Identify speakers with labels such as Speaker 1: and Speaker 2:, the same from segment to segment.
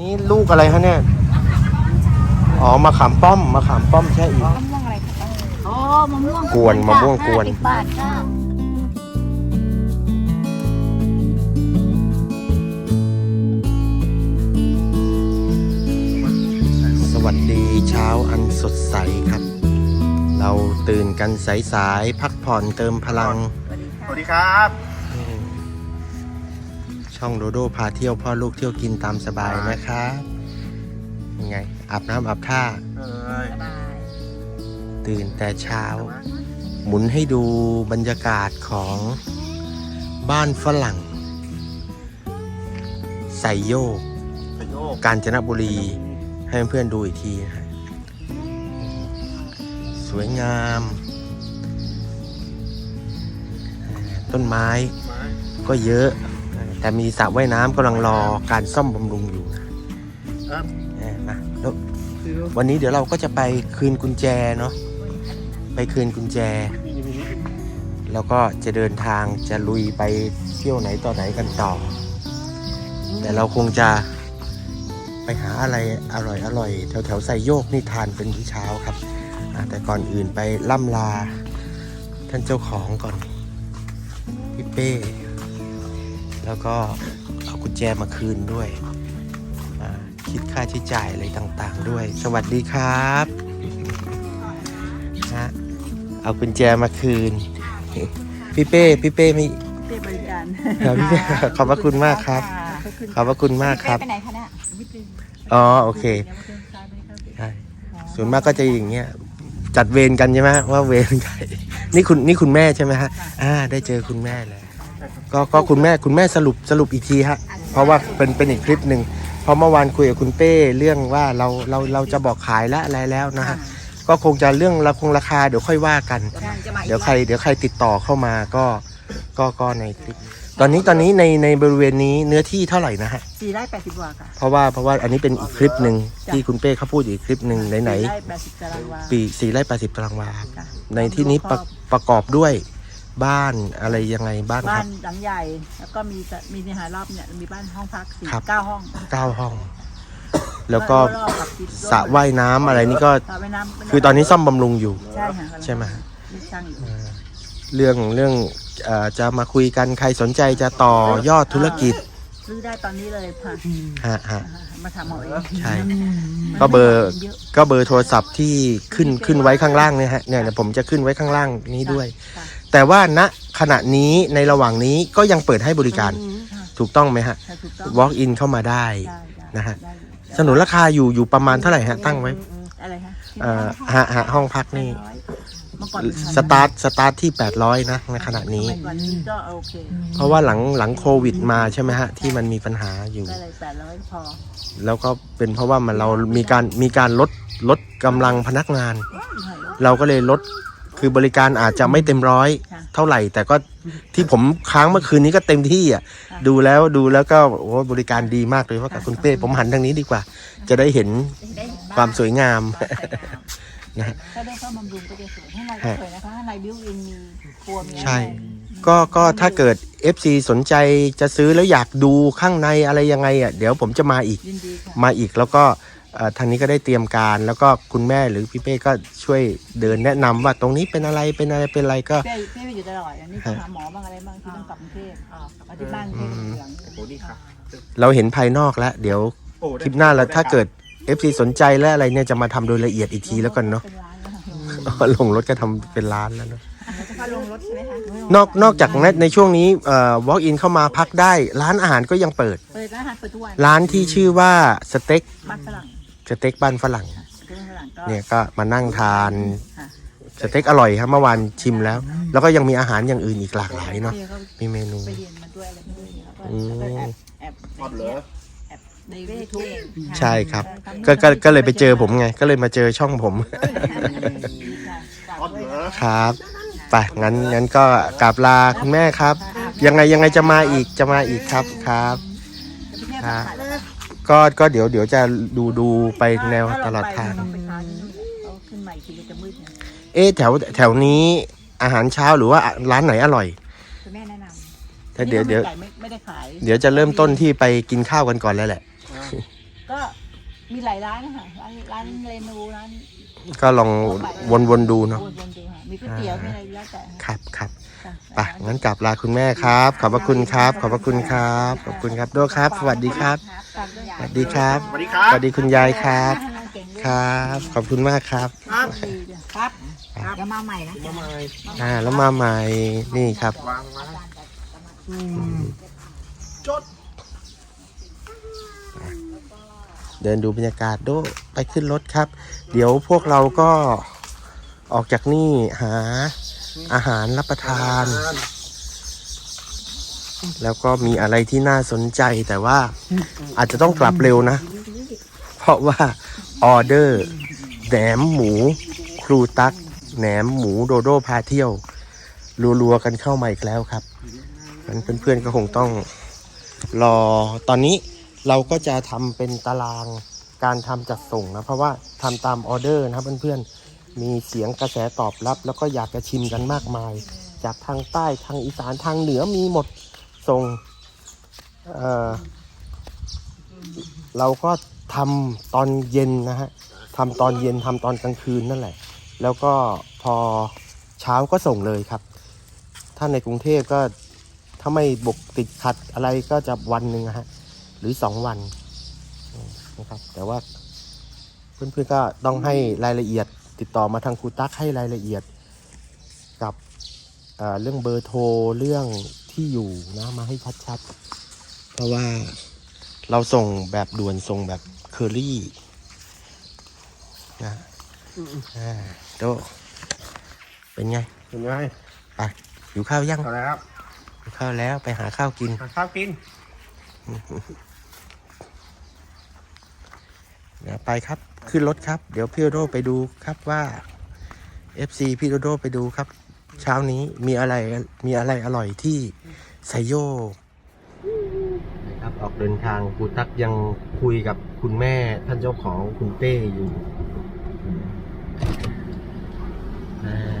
Speaker 1: นี่ลูกอะไรฮะเนี่ย อ๋อมะขามป้อมมะขามป้อมใช่อีก
Speaker 2: มะม่วงอะไรคะอ๋อมะม่วง
Speaker 1: กวนมะม่วงกวน
Speaker 2: ห้าสิบบาทค่ะ
Speaker 1: สวัสดีเช้าอันสดใสครับ เราตื่นกันสายๆ พักผ่อนเติมพลัง
Speaker 3: สวัสดีครับ
Speaker 1: ช่องโดโดพาเที่ยวพ่อลูกเที่ยวกินตามสบายนะครับยังไงอาบน้ำอาบท่า
Speaker 3: เอ้ย
Speaker 1: ตื่นแต่เช้า หมุนให้ดูบรรยากาศของบ้านฝรั่งไซโยก
Speaker 3: สโยก
Speaker 1: กาญจนบุรีให้เพื่อนๆดูอีกทีนะฮะสวยงาม ต้นไม้
Speaker 3: ไม้
Speaker 1: ก็เยอะ แต่มีสระว่ายน้ำกำลังรอการซ่อมบำรุงอยู่นะ
Speaker 3: เอิ่ม
Speaker 1: เออมาแล้ววันนี้เดี๋ยวเราก็จะไปคืนกุญแจเนาะไปคืนกุญแจ แล้วก็จะเดินทางจะลุยไปเที่ยวไหนต่อไหนกันต่อ แต่เราคงจะไปหาอะไรอร่อยอร่อยแถวแถวๆไซโยกนี่ทานเป็นที่เช้าครับอ่าแต่ก่อนอื่นไปล่ำลาท่านเจ้าของก่อนพี่เป้ แล้วก็เอากุญแจมาคืนด้วยอ่าคิดค่าใช้จ่ายอะไรต่างๆ ด้วย สวัสดีครับฮะเอากุญแจมาคืน พี่เป้ พี่เป้ไม่
Speaker 2: เรียบริการ
Speaker 1: ครับพี่เป้ขอบพระคุณมากครับ ขอบพระคุณมากครับ
Speaker 2: ไปไหนคะเนี่ย
Speaker 1: อ๋อโอเคใช่ส่วนมากก็จะอย่างเงี้ยจัดเวรกันใช่ไหมว่าเวรใครนี่คุณนี่คุณแม่ใช่ไหมฮะอ่าได้เจอคุณแม่แล้ว ก็ก็คุณแม่คุณแม่สรุปสรุปอีกทีฮะ เพราะว่าเป็นเป็นอีกคลิปหนึ่งเพราะเมื่อวานคุยกับคุณเป้เรื่องว่าเราเราเราจะบอกขายและอะไรแล้วนะฮะก็คงจะเรื่องราคงราคาเดี๋ยวค่อยว่ากัน
Speaker 2: จะมาอีก
Speaker 1: เดี๋ยวใครเดี๋ยวใครติดต่อเข้ามาก็ก็ก็ในคลิปตอนนี้ตอนนี้ในในบริเวณนี้เนื้อที่เท่าไหร่นะฮะ
Speaker 2: สี่ไร่แปดสิบกว่าค่ะ
Speaker 1: เพราะว่าเพราะว่าอันนี้เป็นอีกคลิปหนึ่งที่คุณเป้เขาพูดอีกคลิปหนึ่งไหนไหน
Speaker 2: สี่ไร่แปดสิบตารางวา
Speaker 1: ๆปีสี่ไร่แปดสิบตารางวา
Speaker 2: ค่ะ
Speaker 1: ในที่นี้ประประกอบด้วย บ้านอะไรยังไงบ้างค
Speaker 2: บ้า
Speaker 1: รั
Speaker 2: น
Speaker 1: บ
Speaker 2: หลังใหญ่ แล้วก็มีสระมีนิหารรอบเนี่ยมีบ้านห้องพักสี่
Speaker 1: ครับ
Speaker 2: เก้าห้อง
Speaker 1: เก้าห้อง แล้วก็
Speaker 2: รอบๆกับติด
Speaker 1: สระว่ายน้ำอะไรนี่ก็
Speaker 2: สระว่ายน้ำ
Speaker 1: คือตอนนี้ซ่อมบำรุงอยู่
Speaker 2: ใช่ค่ะ
Speaker 1: ใช่ไหม
Speaker 2: มีช่างอยู่
Speaker 1: เรื่องเรื่องเอ่อจะมาคุยกันใครสนใจจะต่อยอดธุรกิจ
Speaker 2: ซื้อได้ตอนนี้เลยค่ะ
Speaker 1: ฮะฮะ
Speaker 2: มาทำเอาเอง
Speaker 1: ใช่ ก็เบอร์
Speaker 2: เยอะ
Speaker 1: ก็เบอร์โทรศัพท์ที่ขึ้นขึ้นไว้ข้างล่างเนี่ยฮะเนี่ยเดี๋ยวผมจะขึ้นไว้ข้างล่างนี้ด้วย
Speaker 2: ค่ะ
Speaker 1: แต่ว่าณขณะนี้ในระหว่างนี้ก็ยังเปิดให้บริการ
Speaker 2: ค่ะ
Speaker 1: ถูกต้องไหมฮะ
Speaker 2: ค่ะถูกต้อง
Speaker 1: walk in เข้ามาได้
Speaker 2: ได้ได้
Speaker 1: นะฮะ
Speaker 2: ได้อยู่
Speaker 1: สนุนราคาอยู่อยู่ประมาณเท่าไหร่ฮะ ตั้งไว้
Speaker 2: อะไรคะ
Speaker 1: เอ่อฮะฮะห้องพักนี่
Speaker 2: เมื่อก่อน
Speaker 1: สตาร์ทสตาร์ทที่ 800 นะในขณะนี้
Speaker 2: สมัยก่อนนี้ก็โอเค
Speaker 1: เพราะว่าหลังหลังโควิดมาใช่ไหมฮะ ที่มันมีปัญหาอยู่
Speaker 2: ก็เลยแปดร้อยพอ
Speaker 1: แล้วก็เป็นเพราะว่ามันเรามีการมีการลดลดกำลังพนักงาน เราก็เลยลด คือบริการอาจจะไม่เต็มร้อย
Speaker 2: ค่ะ
Speaker 1: เท่าไหร่ แต่ก็ที่ผมค้างเมื่อคืนนี้ก็เต็มที่อะ
Speaker 2: ค่ะ
Speaker 1: ดูแล้วดูแล้วก็โอ้บริการดีมากเลยว่ากับคุณเป้ผมหันทางนี้ดีกว่า จะได้เห็นความสวยงามนะฮะ
Speaker 2: ถ้าได้เข้าบำรุงก็จะสวยข้างในก็สวยนะคะข้างในบิวอินมีครัวมีอะไร
Speaker 1: ใช่ ก็ก็ถ้าเกิด FC สนใจจะซื้อแล้วอยากดูข้างในอะไรยังไงอะเดี๋ยวผมจะมาอีก
Speaker 2: ยินดีค่ะ
Speaker 1: มาอีกแล้วก็เอ่อ ทางนี้ก็ได้เตรียมการ แล้วก็คุณแม่หรือพี่เป้ก็ช่วยเดินแนะนำว่าตรงนี้เป็นอะไรเป็นอะไรเป็นอะไรก็
Speaker 2: เป้เป้ไปอยู่ตลอดอันนี้ต้องหาหมอบ้างอะไรบ้างที่ต้องกลับกรุงเทพมาที่บ้านกรุงเทพเหลือง
Speaker 3: โอ้ดีครับ
Speaker 1: เราเห็นภายนอกแล้ว เดี๋ยว
Speaker 3: โอ้
Speaker 1: คลิปหน้าแล้วถ้าเกิด FC สนใจและอะไรเนี่ยจะมาทำโดยละเอียดอีกทีแล้วกันเนาะ
Speaker 2: เป็นร้านแล้วค่ะ
Speaker 1: ลงรถก็ทำเป็นร้านแล้วเนาะ
Speaker 2: จะพาลงรถใช่ไหมคะ
Speaker 1: นอกนอกจากในในช่วงนี้เอ่อ walk in เข้ามาพักได้ ร้านอาหารก็ยังเปิด
Speaker 2: เปิดร้านอาหารเปิดทุกวัน
Speaker 1: ร้านที่ชื่อว่าสเต็ก
Speaker 2: บ้านฝรั่ง
Speaker 1: สเต็กบ้านฝรั่ง
Speaker 2: เพื่อนฝรั่งก็
Speaker 1: เนี่ยก็มานั่งทาน
Speaker 2: ค่ะ
Speaker 1: สเต็กอร่อยครับเมื่อวานชิมแล้ว แล้วก็ยังมีอาหารอย่างอื่นอีกหลากหลายเนาะ
Speaker 2: เป้เขา
Speaker 1: มีเมนู
Speaker 2: ไปเรียนมาด้วยอะไรมาด้วยแล้วก็
Speaker 1: อืม
Speaker 2: แล้วก็แอบแอบ
Speaker 3: พอดเหรอ
Speaker 2: แอบในเวทุก
Speaker 1: ใช่ครับ ก็ก็ก็เลยไปเจอผมไง ก็เลยมาเจอช่องผม
Speaker 3: พอดเหรอ
Speaker 1: ครับไปงั้นงั้นก็กราบลาคุณแม่ครับ ยังไงยังไงจะมาอีกจะมาอีกครับครับครับ ก็ก็เดี๋ยวเดี๋ยวจะดูดูไปแนวตลอดทาง
Speaker 2: ต้องไปทานที่นี่เขาขึ้นใหม่ทีจะมืดเนี่ย
Speaker 1: เอ๊ะแถวแถวนี้อาหารเช้าหรือว่าร้านไหนอร่อย
Speaker 2: คุณแม่แนะนำ
Speaker 1: แต่เดี๋ยวเดี๋ยว
Speaker 2: ไม่ไม่ได้ขาย
Speaker 1: เดี๋ยวจะเริ่มต้นที่ไปกินข้าวกันก่อนแล้วแหละ
Speaker 3: ไป
Speaker 2: ก็มีหลายร้านนะคะร้านร้านเรนูร้าน
Speaker 1: ก็ลองวนๆดูเนาะ
Speaker 2: วนๆดูค่ะมีก๋วยเตี๋ยวมีอะไรแล้วแต่
Speaker 1: ครับครับ
Speaker 2: ค่ะ
Speaker 1: ไปงั้นกลับลาคุณแม่ครับ ขอบพระคุณครับ ขอบพระคุณครับ ขอบคุณครับโดครับ สวัสดีครับ
Speaker 2: ฝากด้วย
Speaker 1: สวัสดีครับ
Speaker 3: สวัสดีครับ
Speaker 1: สวัสดีคุณยายครับ
Speaker 2: ให้น้องเก่งด้วย
Speaker 1: ครับ ขอบคุณมากครับ
Speaker 2: ดีจ้ะครับเดี๋ยวมาใหม่นะ
Speaker 3: มาใหม่
Speaker 1: อ่าแล้วมาใหม่นี่ครับ
Speaker 3: วางมาอืมจด
Speaker 1: เดินดูบรรยากาศโดไปขึ้นรถครับ เดี๋ยวพวกเราก็ออกจากนี่หา อาหารรับประทาน แล้วก็มีอะไรที่น่าสนใจแต่ว่าอาจจะต้องกลับเร็วนะ เพราะว่าออเดอร์แหนมหมู ครูตักแหนมหมูโดโดพาเที่ยวรัวๆกันเข้ามาอีกแล้วครับงั้นเพื่อนๆก็คงต้องรอตอนนี้เราก็จะทำเป็นตารางการทำจัดส่งนะ เพราะว่าทำตามออเดอร์นะครับเพื่อนๆ มีเสียงกระแสตอบรับ แล้วก็อยากจะชิมกันมากมาย จากทางใต้ทางอีสานทางเหนือมีหมดส่งเเราก็ทำตอนเย็นนะฮะทำตอนเย็นทำตอนกลางคืนนั่นแหละ แล้วก็พอเช้าก็ส่งเลยครับ ถ้าในกรุงเทพก็ถ้าไม่บกติดขัดอะไรก็จะวันหนึ่งฮะหรือสองวันนะครับ แต่ว่าเพื่อนๆก็ต้องให้รายละเอียด ติดต่อมาทางครูตั๊กให้รายละเอียดกับเอ่อเรื่องเบอร์โทรเรื่องที่อยู่นะมาให้ชัดๆ เพราะว่าเราส่งแบบด่วนส่งแบบเคอรี่นะอ่าโดเป็นไง
Speaker 3: เห็นไหม
Speaker 1: ไปอยู่ข้าวยัง
Speaker 3: เอาแล้ว
Speaker 1: หิวข้าวแล้วไปหาข้าวกิน
Speaker 3: หาข้าวกิน
Speaker 1: เดี๋ยวไปครับ ขึ้นรถครับ เดี๋ยวพี่โดโดไปดูครับว่า FC พี่โดโดไปดูครับ เช้านี้มีอะไรมีอะไรอร่อยที่ไซโยกครับออกเดินทางครูตักยังคุยกับคุณแม่ท่านเจ้าของคุณเต้อยู่อ่า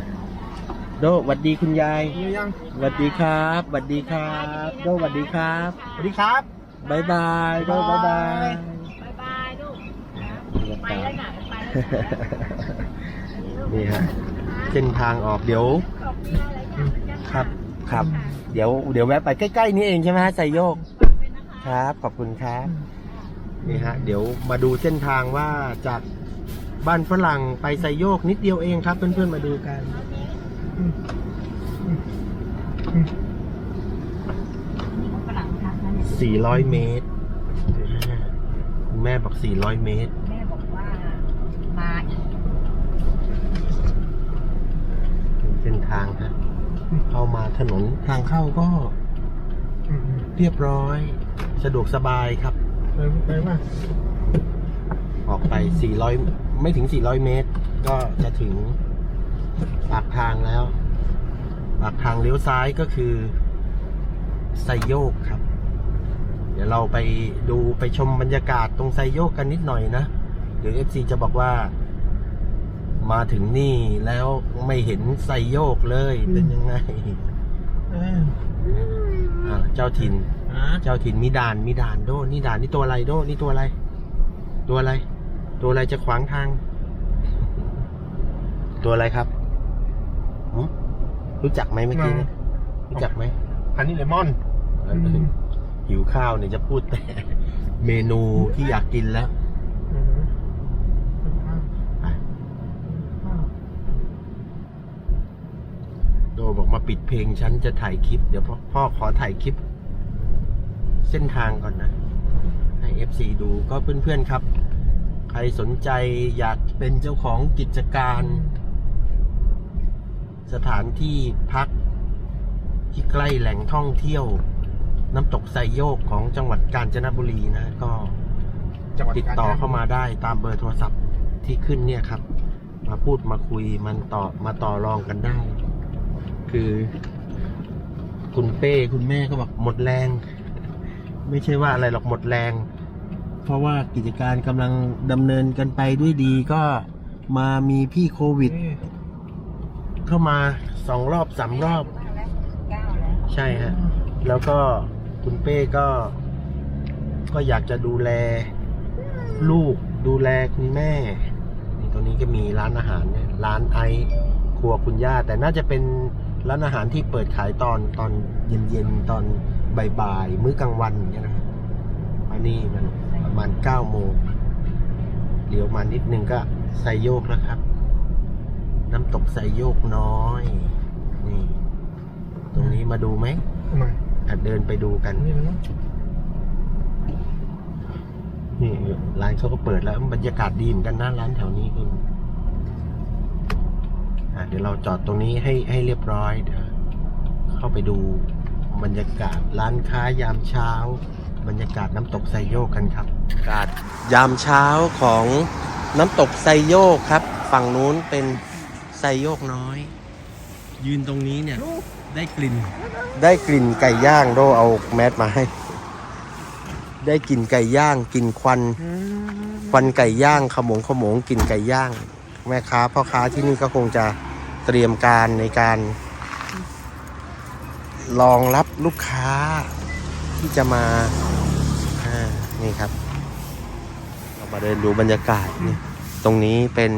Speaker 1: โดหวัดดีคุณยาย
Speaker 3: มียัง
Speaker 1: หวัดดีครับหวัดดีครับ โดหวัดดีครับ
Speaker 3: สวัสดีครับ
Speaker 1: บายบาย โดบายบาย
Speaker 2: บายบายลูก
Speaker 1: บรรยากาศ
Speaker 2: ไปแล้วนะไปแล้ว
Speaker 1: นี่ฮะเส้นทางออกเดี๋ยว ครับครับ เดี๋ยวเดี๋ยวแวะไปใกล้ๆนี้เองใช่ไหมฮะไซโยก ครับ ขอบคุณครับนี่ฮะ เดี๋ยวมาดูเส้นทางว่าจากบ้านฝรั่งไปไซโยกนิดเดียวเองครับ เพื่อนๆมาดูกัน
Speaker 2: ฝรั่งทักนะเนี่ย
Speaker 1: 400 เมตรคุณแม่บอก 400 เมตร
Speaker 2: แม่บอกว่ามาอีก
Speaker 1: เส้น ทางฮะเข้ามาถนนทางเข้าก็เรียบร้อย สะดวกสบายครับ
Speaker 3: ไปไปมา
Speaker 1: ออกไป 400 ไม่ถึง 400 เมตร ก็จะถึงปากทางแล้ว ปากทางเลี้ยวซ้ายก็คือไซโยกครับ เดี๋ยวเราไปดูไปชมบรรยากาศตรงไซโยกกันนิดหน่อยนะ เดี๋ยว FC จะบอกว่า มาถึงนี่แล้วไม่เห็นไซโยกเลยเป็นยังไง
Speaker 3: เออ
Speaker 1: อ่าเจ้าถิ่น
Speaker 3: อะ
Speaker 1: เจ้าถิ่นมีด่านมีด่านโดนี่ด่านนี่ตัวอะไรโดนี่ตัวอะไร ตัวอะไร ตัวอะไรจะขวางทาง ตัวอะไรครับหึรู้จักไหมเมื่อกี้เนี่ยรู้จักไหม
Speaker 3: ฮันนี่เลมอน
Speaker 1: เออหิวข้าวเนี่ยจะพูดแต่ เมนูที่อยากกินแล้วไปโดบอกมา ปิดเพลงฉันจะถ่ายคลิป เดี๋ยวพ่อพอขอถ่ายคลิป เส้นทางก่อนนะ ให้ FC ดูก็เพื่อนๆครับ ใครสนใจอยากเป็นเจ้าของกิจการ สถานที่พักที่ใกล้แหล่งท่องเที่ยว น้ำตกไซโยกของจังหวัดกาญจนบุรีนะ ก็ติดต่อเข้ามาได้ตามเบอร์โทรศัพท์ที่ขึ้นเนี่ยครับ มาพูดมาคุยมันต่อมาต่อรองกันได้ คือ คุณเป้คุณแม่ก็บอกหมดแรง ไม่ใช่ว่าอะไรหรอกหมดแรง เพราะว่ากิจการกำลังดำเนินกันไปด้วยดีก็มามีพี่โควิด เข้ามาสองรอบสามรอบ
Speaker 2: เก้าแล้ว
Speaker 1: ใช่ฮะ แล้วก็คุณเป้ก็ ก็อยากจะดูแล ลูกดูแลคุณแม่นี่ตรงนี้ก็มีร้านอาหารเนี่ยร้านไอซ์ครัวคุณย่า แต่น่าจะเป็น ร้านอาหารที่เปิดขายตอนตอนเย็นๆ ตอนบ่ายๆ มื้อกลางวันอย่างเงี้ยนะครับอันนี้มันประมาณเก้าโมงเลี้ยวมานิดนึงก็ไซโยกแล้วครับ น้ำตกไซโยกน้อย นี่ ตรงนี้มาดูไหม
Speaker 3: ทำไม
Speaker 1: อะเดินไปดูกัน
Speaker 3: นี่มัน
Speaker 1: นี่ร้านเขาก็เปิดแล้วบรรยากาศดีเหมือนกันนะร้านแถวนี้คุณอะ เดี๋ยวเราจอดตรงนี้ให้ให้เรียบร้อยเดี๋ยวเข้าไปดูบรรยากาศร้านค้ายามเช้า บรรยากาศน้ำตกไซโยกกันครับบรรยากาศยามเช้าของน้ำตกไซโยกครับ ฝั่งนู้นเป็นไซโยกน้อย ยืนตรงนี้เนี่ยได้กลิ่น ได้กลิ่นไก่ย่างโดเอาแมสมาให้ ได้กลิ่นไก่ย่างกลิ่นควันควันไก่ย่างขโมงขโมงกลิ่นไก่ย่าง แม่ค้าพ่อค้าที่นี่ก็คงจะ เตรียมการในการรองรับลูกค้าที่จะมาอ่านี่ครับ เรามาเดินดูบรรยากาศนี่ตรงนี้เป็น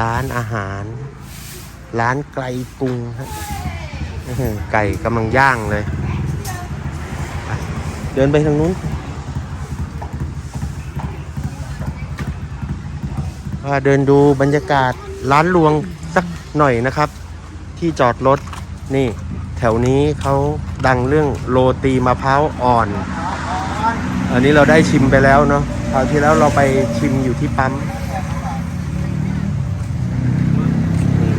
Speaker 1: ร้านอาหาร ร้านไกลกรุงฮะไก่กำลังย่างเลย เดินไปทางนู้นเดินดูบรรยากาศร้านรวง หน่อยนะครับ ที่จอดรถนี่ แถวนี้เขาดังเรื่องโรตีมะพร้าวอ่อน อันนี้เราได้ชิมไปแล้วเนาะคราวที่แล้วเราไปชิมอยู่ที่ปั๊ม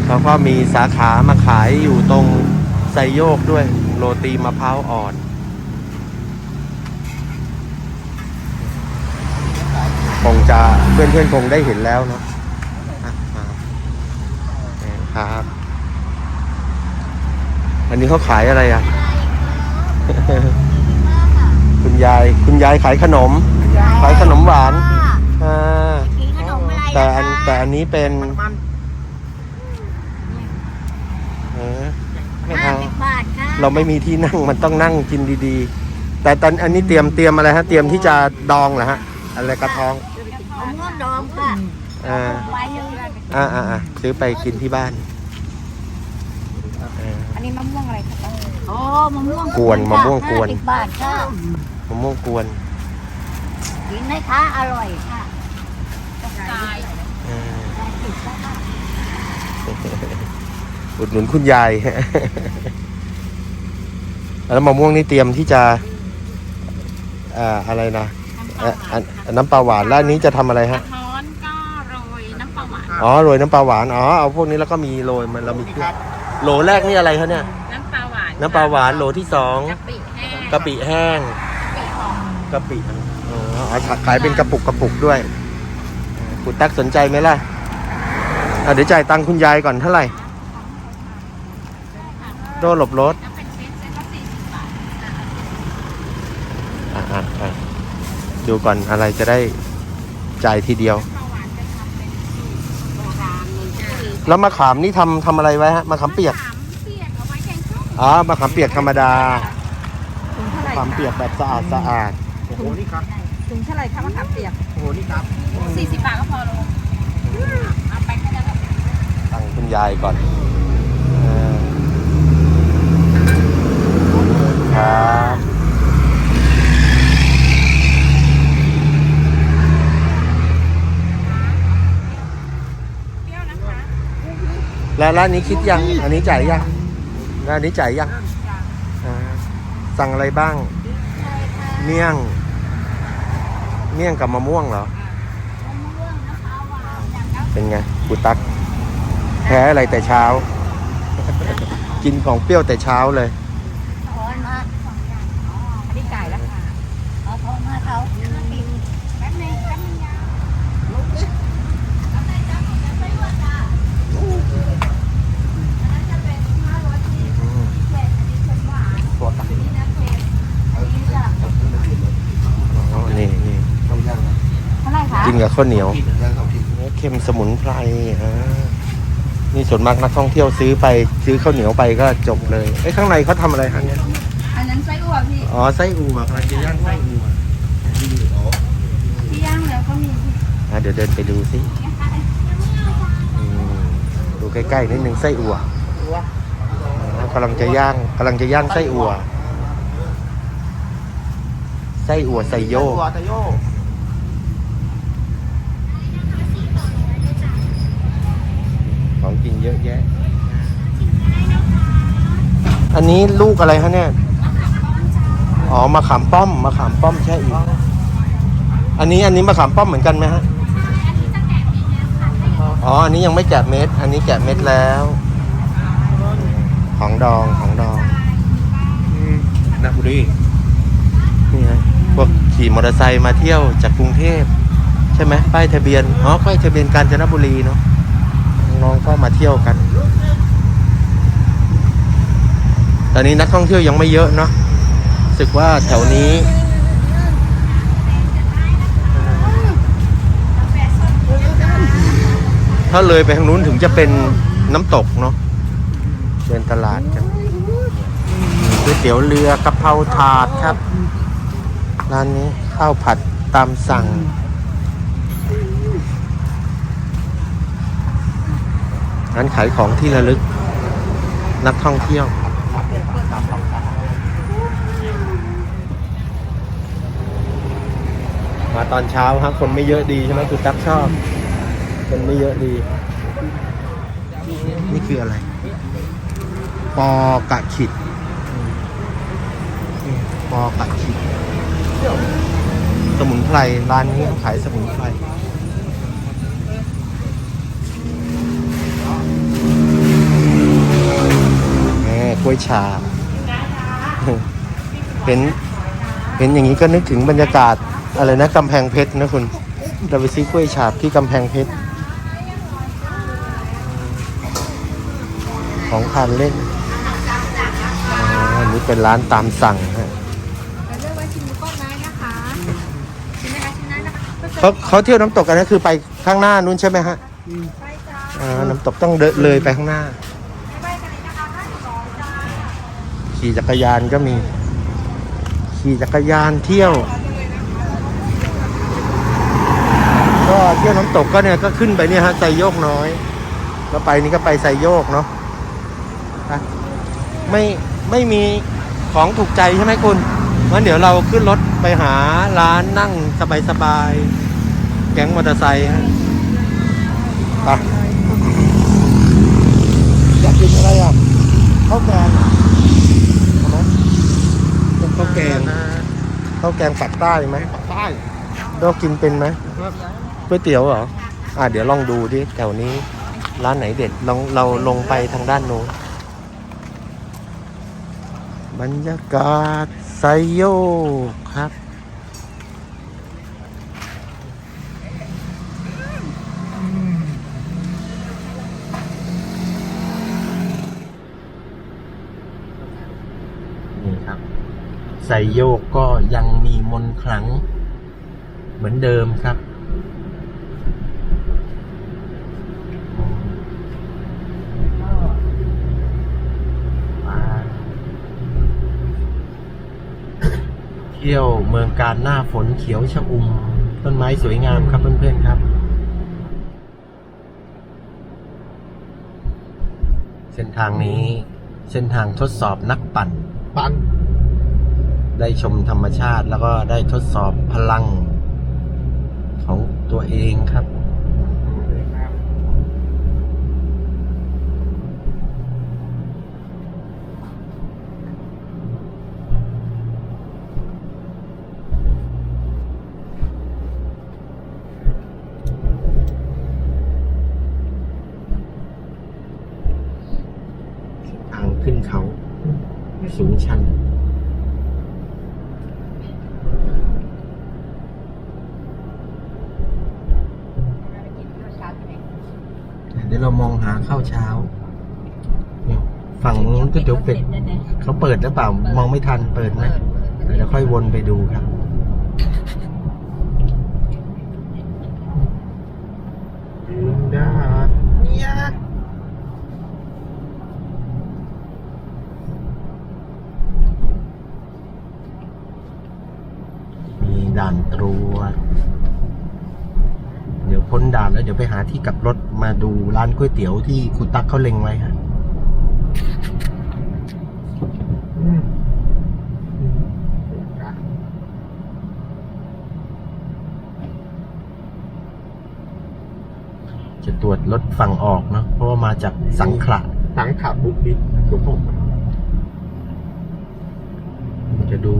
Speaker 1: เขาก็มีสาขามาขายอยู่ตรงไซโยกด้วยโรตีมะพร้าวอ่อนคงจะเพื่อนเพื่อนๆคงได้เห็นแล้วเนาะ ครับ อันนี้เขาขายอะไรอะ คุณยาย คุณยายขายขนม ขายขนมหวานอ่า
Speaker 4: กินขนมอะไร
Speaker 1: แต่อัน
Speaker 4: อะคะ
Speaker 1: แต่อันนี้เป็น
Speaker 3: มัน
Speaker 1: เออไม่
Speaker 4: ห้า
Speaker 1: เอา
Speaker 4: สิบบาทค่ะ
Speaker 1: เราไม่มีที่นั่งมันต้องนั่งกินดีๆ แต่ตอนอันนี้เตรียมเตรียมอะไรฮะ เตรียมที่จะดองเหรอฮะ อะไรกระท้อง
Speaker 4: มะม่วงดองค่ะ
Speaker 1: อ่า
Speaker 4: ไว้หนึ่ง
Speaker 1: อ่าอ่าอ่าซื้อไปกินที่บ้านเออ
Speaker 2: อันนี้มะม่วงอะไรคะป้า
Speaker 4: โอ้มะม่วง
Speaker 1: กวนมะม่วงกวน
Speaker 4: ห้าสิบบาทค่ะ
Speaker 1: มะม่วงกวน
Speaker 4: กินไหมคะอร่อยค่ะ
Speaker 1: เอออุดหนุนคุณยาย แล้วมะม่วงนี่เตรียมที่จะอ่าอะไรนะเอ่ออันอันน้ำปลาหวานแล้วอันนี้จะทำอะไรฮะ
Speaker 2: ช้อนก็โรยน้ำปลาหวาน
Speaker 1: อ๋อโรยน้ำปลาหวาน อ๋อ เอาพวกนี้แล้วก็มีโรยมันเรามีเครื่องโหลแรกนี่อะไรคะเนี่ย
Speaker 2: น้ำปลาหวาน
Speaker 1: น้ำปลาหวานโหลที่สอง
Speaker 2: กะปิแห้ง
Speaker 1: กะปิแห้ง
Speaker 2: กะปิหอม
Speaker 1: กะปิอ๋อเอาขายเป็นกระปุกกระปุกด้วยคุณตักสนใจไหมล่ะอะเดี๋ยวจ่ายตังค์คุณยายก่อนเท่าไหร่ โดนหลบรถ
Speaker 2: ถ้าเป็นเซตเซตละสี่สิบบาท
Speaker 1: อะอะอะดูก่อนอะไรจะได้จ่ายทีเดียว
Speaker 2: ป
Speaker 1: แล้วมะขามนี่ทำทำอะไรไว้ฮะมะขามเปียก
Speaker 2: มะขามเปียกเอาไว้แกงส้ม
Speaker 1: อ๋อมะขามเปียกธรรมดา
Speaker 2: ถุงเท่าไหร่
Speaker 1: มะขามเปียกแบบสะอาดสะอาด
Speaker 3: โอ้โหนี่ครับ
Speaker 2: ถุงเท่าไหร่คะมะขามเปียก
Speaker 3: โอ้โหนี่ครับ
Speaker 2: สี่สิบบาทก็พอลงเอาไปแค่นั้นแหละ
Speaker 1: ตังค์คุณยายก่อนเออครับ
Speaker 2: เปรี้ยวนะคะ
Speaker 1: แล้วร้านนี้คิดยัง อันนี้จ่ายยังร้านนี้จ่ายยังอ่าสั่งอะไรบ้าง เมี่ยง เมี่ยงกับมะม่วงเหรอ เป็นไงกูตัก แพ้อะไรแต่เช้า กินของเปรี้ยวแต่เช้าเลย
Speaker 4: ถอนมาสองอย่างอ๋อ
Speaker 2: อันนี้จ่ายแล้วค่ะ
Speaker 4: เอาถอนมาเขาห้าสิบ
Speaker 2: แป๊บนึงแป๊บนึงยา
Speaker 1: อ๋อ นี่นี่
Speaker 3: เท่าไหร่คะ
Speaker 1: กินกับข้าวเหนียว
Speaker 3: กินกันสองที
Speaker 1: เนื้อเค็มสมุนไพรอ่านี่ส่วนมากนักท่องเที่ยวซื้อไปซื้อข้าวเหนียวไปก็จบเลยเอ้ยข้างในเขาทำอะไรครับเนี่ย
Speaker 2: อันนั้นไส้อั่วพี่
Speaker 1: อ๋อไส้อั่วอะไรจะย่างไส้อั่ว
Speaker 2: พี่ย่างแล้ว
Speaker 1: เดี๋ยวเดินไปดูสิอืมดูใกล้ๆนิดนึงไส้อั่วอ๋อกำลังจะย่างกำลังจะย่างไส้อั่วไส้อั่วไซโยก
Speaker 3: ตัวตะโยก
Speaker 1: ของกินเยอะแยะ อันนี้ลูกอะไรฮะเนี่ย อ๋อมะขามป้อมมะขามป้อมใช่อีก อันนี้อันนี้มะขามป้อมเหมือนกันไหมฮะ อ๋อ อันนี้ยังไม่แกะเม็ด อันนี้แกะเม็ดแล้ว ของดองของดองนะบุรีนี่ฮะพวกขี่มอเตอร์ไซค์มาเที่ยวจากกรุงเทพ ใช่ไหมป้ายทะเบียน อ๋อป้ายทะเบียนกาญจนบุรีเนาะ น้องๆก็มาเที่ยวกัน ตอนนี้นักท่องเที่ยวยังไม่เยอะเนาะรู้สึกว่าแถวนี้ถ้าเลยไปทางนู้นถึงจะเป็นน้ำตกเนาะเดินตลาดกันก๋วยเตี๋ยวเรือกะเพราถาดครับ ร้านนี้ข้าวผัดตามสั่ง ร้านขายของที่ระลึก นักท่องเที่ยว มาตอนเช้าครับคนไม่เยอะดีใช่ไหมคุณตั๊กชอบ คนไม่เยอะดี นี่คืออะไร ปอกะขิด ปอกะขิด สมุนไพรร้านนี้ขายสมุนไพร แหม กล้วยชาบเห็นเห็นอย่างนี้ก็นึกถึงบรรยากาศอะไรนะกำแพงเพชรนะคุณเราไปซื้อกล้วยฉาบที่กำแพงเพชร ของทานเล่นอ๋ออันนี้เป็นร้านตามสั่งฮะ
Speaker 5: แต่เลือกไว้ชิมดูก้อนไม้นะคะชิมไหมคะชิมได้นะคะ
Speaker 1: เขาเขาเที่ยวน้ำตกกันนะคือไปข้างหน้านู้นใช่ไหมฮะ
Speaker 5: ไปจ้า
Speaker 1: อ่าน้ำตกต้องเดินเลยไปข้างหน้า
Speaker 5: ไปกันเลยนะคะห้าสิบสองจ้า
Speaker 1: ขี่จักรยานก็มี ขี่จักรยานเที่ยว ก็เที่ยวน้ำตกก็เนี่ยก็ขึ้นไปเนี่ยฮะไซโยกน้อย แล้วไปนี่ก็ไปไซโยกเนาะไม่ไม่มีของถูกใจใช่ไหมคุณงั้นเดี๋ยวเราขึ้นรถไปหาร้านนั่งสบายๆ แก๊งมอเตอร์ไซค์ฮะไปอยากกินอะไรอะข้าวแกงอะเอาไหมเป็นข้าว แกงข้าวแกงปักใต้ไหม
Speaker 3: ใต้
Speaker 1: เรากินเป็นไหมก๋วยเตี๋ยวเหรออ่าเดี๋ยวลองดูดิแถวนี้ร้านไหนเด็ดลองเราลงไปทางด้านโน้นบรรยากาศไซโยกครับ นี่ครับ ไซโยกก็ยังมีมนต์ขลังเหมือนเดิมครับ เที่ยวเมืองการหน้าฝนเขียวชะอุ่ม ต้นไม้สวยงามครับเพื่อนๆครับ เส้นทางนี้เส้นทางทดสอบนักปั่น
Speaker 3: ปั่น
Speaker 1: ได้ชมธรรมชาติแล้วก็ได้ทดสอบพลังของตัวเองครับ ทางขึ้นเขา สูงชัน เดี๋ยวเรามองหาข้าวเช้าเนี่ยฝั่งนู้นก็เดี๋ยวเป็ดเขาเปิดห รือเปล่ามองไม่ทันเปิดไหมเดี๋ยวค่อยวนไปดูครับดาเนี่ยมีด่านตรวจเดี๋ยวพ้นด่านแล้วเดี๋ยวไปหาที่กลับรถมาดูร้านก๋วยเตี๋ยวที่คุณตั๊กเขาเล็งไว้ฮะจะต รวจรถฝั่งออกเนาะเพราะว่ามาจากสังขละ
Speaker 3: สังขาบุกดิหลวงพ่อ
Speaker 1: จะดู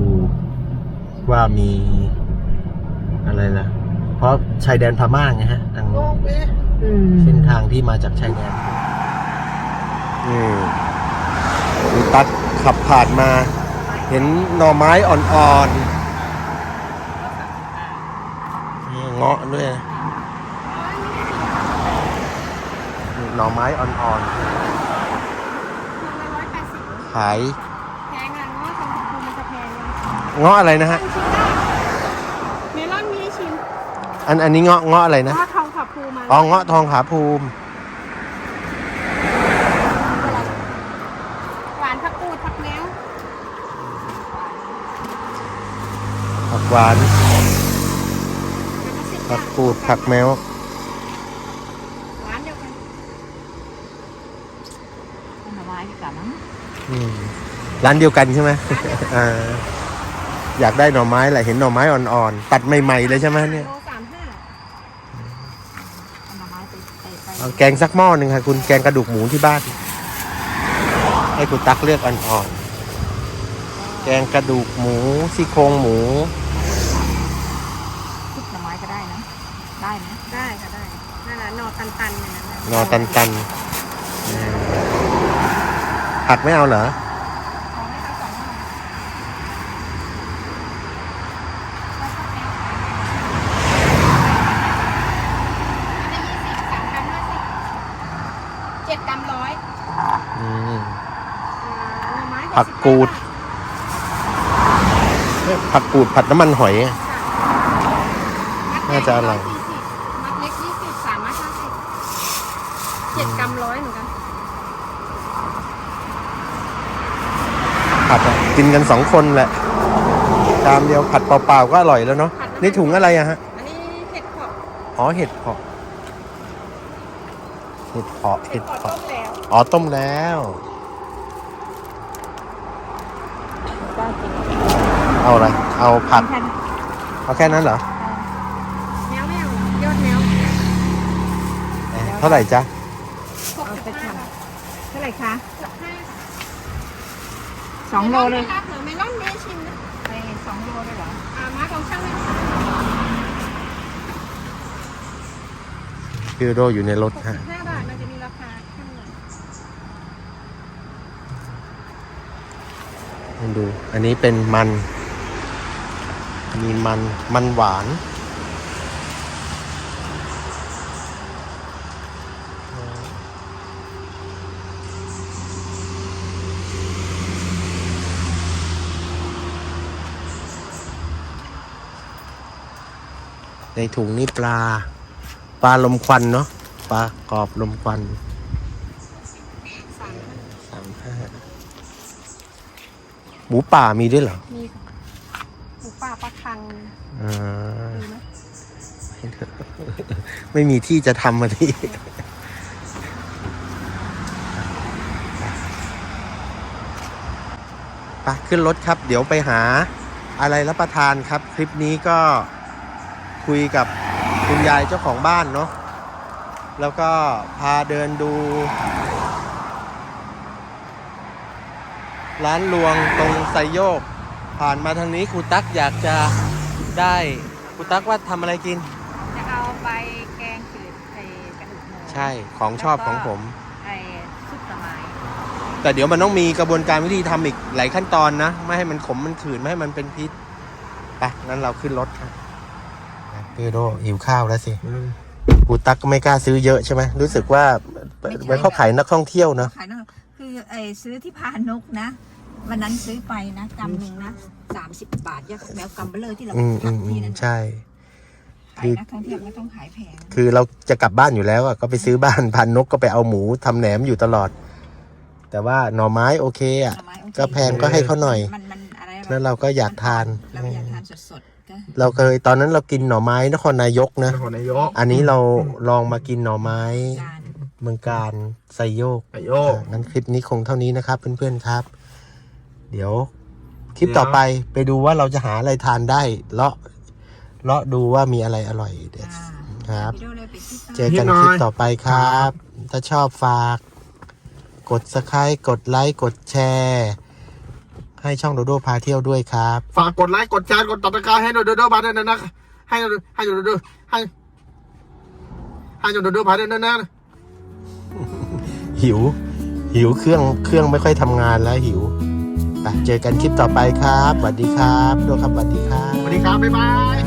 Speaker 1: ว่ามีอะไรล่ะ เพราะชายแดนพม่าไงฮะทางนู้นเส้นทางที่มาจากชายแดนนี่มีตัดขับผ่านมา เห็นหน่อไม้อ่อนๆนี่เงาะด้วย นะนี่หน่อไม้อ่อน
Speaker 5: ร้อยแปดสิบ
Speaker 1: ๆขาย
Speaker 5: แพงอะง้อทองผักภูมันจะแพงเลย
Speaker 1: เงาะอะไรนะฮะ
Speaker 5: เมลอนมีให้ชิม
Speaker 1: อันอันนี้เงาะเงาะอะไรนะ
Speaker 5: ง้อทองผักภูมา
Speaker 1: อ๋อเงาะทองผาภูมิ
Speaker 5: หวานผักกูดผักแมว
Speaker 1: ผักหวานผักกูดผักแมว
Speaker 5: หวานเดียวกัน
Speaker 2: ต้นไม้ดีกว่ามั้ง
Speaker 1: อืม ร้านเดียวกันใช่ไหมอ่าอยากได้หน่อไม้แหละเห็นหน่อไม้อ่อนๆตัดใหม่ๆเลยใช่ไหมเนี่ย
Speaker 5: โลสามห้า
Speaker 2: ต้นไม้ไปไปไป
Speaker 1: เอาแกงสักหม้อหนึ่งค่ะคุณแกงกระดูกหมูที่บ้าน ให้คุณตักเลือกอ่อนๆแกงกระดูกหมูซี่โครงหมู
Speaker 2: ซุปหน่อไม้ก็ได้นะ ได้นะ
Speaker 5: ได้ค่ะได้นั่นแหละหนอตันๆอย่างนั้นน่ะ
Speaker 1: นอตันตันๆอืมผักไม่เอาเหรอ
Speaker 5: ของให้เขาสองหน่ออันนี้ยี่สิบสามกรัมห้าสิบเจ็ดกรัมร้อย
Speaker 1: อืม
Speaker 5: อ่าหน่อไม้
Speaker 1: ผักกูด ผักกูดผัดน้ำมันหอยอะน่าจะอร่อย
Speaker 5: มัดเล็กยี่สิบสามมัดห้าสิบเจ็ดกรัมร้อยเหมือนกัน
Speaker 1: ผัดอะกินกันสองคนแหละชามเดียวผัดเปล่าๆก็อร่อยแล้วเนาะนี่ถุงอะไรอะฮะ
Speaker 5: อันนี้เห็ดเผาะ
Speaker 1: อ๋อเห็ดเผาะเห็ดเผาะ
Speaker 5: เห็
Speaker 1: เห็
Speaker 5: ด
Speaker 1: ด
Speaker 5: เผาะต้
Speaker 1: เผาะ
Speaker 5: มแล้ว
Speaker 1: อ๋อต้มแล้ว
Speaker 2: ก็กิน
Speaker 1: เอาอะไร เอาผัด
Speaker 2: แค่นั้น
Speaker 1: เอาแค่นั้นเหรอ
Speaker 5: แมวแมวยอดแมว
Speaker 1: เอ๊ะเท่าไหร่จ๊ะ
Speaker 5: หกสิบห้าบาท
Speaker 2: เท่าไหร่คะ
Speaker 5: หกห้า
Speaker 2: สองโลเลย
Speaker 5: เผื่อเมลอนเมชิมนะ
Speaker 2: ไปสองโลเลยเหรอ
Speaker 5: อ่ามาของช่างเลย
Speaker 1: พี่โรอยู่ในรถฮะ
Speaker 5: ห้าบาทมันจะมีราคาข้างหลัง
Speaker 1: ให้ดู อันนี้เป็นมัน มีมัน มันหวาน ในถุงนี่ปลา ปลาลมควันเนาะ ปลากรอบลมควัน
Speaker 5: สามพัน
Speaker 1: สามห้าหมูป่ามีด้วยเหรอ
Speaker 5: มีค่ะหมู ป่าปลาคัง
Speaker 1: อ่า
Speaker 5: มีไหม
Speaker 1: ไม่มีที่จะทำมาที่ไปขึ้นรถครับ เดี๋ยวไปหาอะไรรับประทานครับ คลิปนี้ก็คุยกับคุณยายเจ้าของบ้านเนาะแล้วก็พาเดินดู ร้านรวงตรงไซโยก ผ่านมาทางนี้ครูตั๊กอยากจะได้ครูตั๊กว่าทำอะไรกิน
Speaker 2: จะเอาไปแกงจืดไอ้กระดูกหมู
Speaker 1: ใช่ของชอบของผม
Speaker 2: ไอ้ซุปหน่อไม้
Speaker 1: แต่เดี๋ยวมันต้องมีกระบวนการวิธีทำอีกหลายขั้นตอนนะ ไม่ให้มันขมมันขืน ไม่ให้มันเป็นพิษไปงั้นเราขึ้นรถครับพี่โดหิวข้าวแล้วสิกูตักก็ไม่กล้าซื้อเยอะใช่ไหมรู้สึกว่าไว้เขาขายนักท่องเที่ยวเนอะ
Speaker 2: ขายนอกคือไอ้ซื้อที่พานกนะ วันนั้นซื้อไปนะกำหนึ่งนะสามสิบบาทยักษ์แมวกำเบลเลอร์ที่เรา
Speaker 1: อืมอืม
Speaker 2: ทำ
Speaker 1: อื
Speaker 2: ที่
Speaker 1: ม
Speaker 2: นั่น
Speaker 1: ใช่
Speaker 2: ขายนักท่องเที่ยวไม่ต้องขายแพง
Speaker 1: คือเราจะกลับบ้านอยู่แล้วอะก็ไปซื้อบ้านพันนกก็ไปเอาหมูทำแหนมอยู่ตลอด แต่ว่าหน่อไม้โอเคอะ
Speaker 2: หน่อไม้โอเค
Speaker 1: ก็แพงก็ให้เขาหน่อย
Speaker 2: มันมันอะไร
Speaker 1: แล้วเราก็อยากทาน
Speaker 2: เราอยากทานสดๆก็
Speaker 1: เราเคยตอนนั้นเรากินหน่อไม้นครนายกนะ
Speaker 3: นครนายก
Speaker 1: อันนี้เราลองมากินหน่อไม้
Speaker 2: การ
Speaker 1: เมืองการไซโยก
Speaker 3: ไอโยก
Speaker 1: อะงั้นคลิปนี้คงเท่านี้นะครับเพื่อนๆครับ เดี๋ยวคลิปต่อไปไปดูว่าเราจะหาอะไรทานได้เลาะเลาะดูว่ามีอะไรอร่อยเด็ด
Speaker 2: อ่า
Speaker 1: ครับ
Speaker 2: วิดีโอเลยไปที่
Speaker 1: เจอกันคลิปต่อไปครับ ถ้าชอบฝาก กดสไครต์กดไลค์กดแชร์ให้ช่องโดโดพาเที่ยวด้วยครับ
Speaker 3: ฝากกดไลค์กดแชร์กดติดตามให้โดโดโดบาด้วยนะนะให้โดให้โดโดให้ให้โดโดบาด้วยนะนะ
Speaker 1: หิว หิวเครื่องเครื่องไม่ค่อยทำงานแล้วหิวไป เจอกันคลิปต่อไปครับสวัสดีครับโดครับสวัสดีครับ
Speaker 3: สวัสดีครับบ๊ายบาย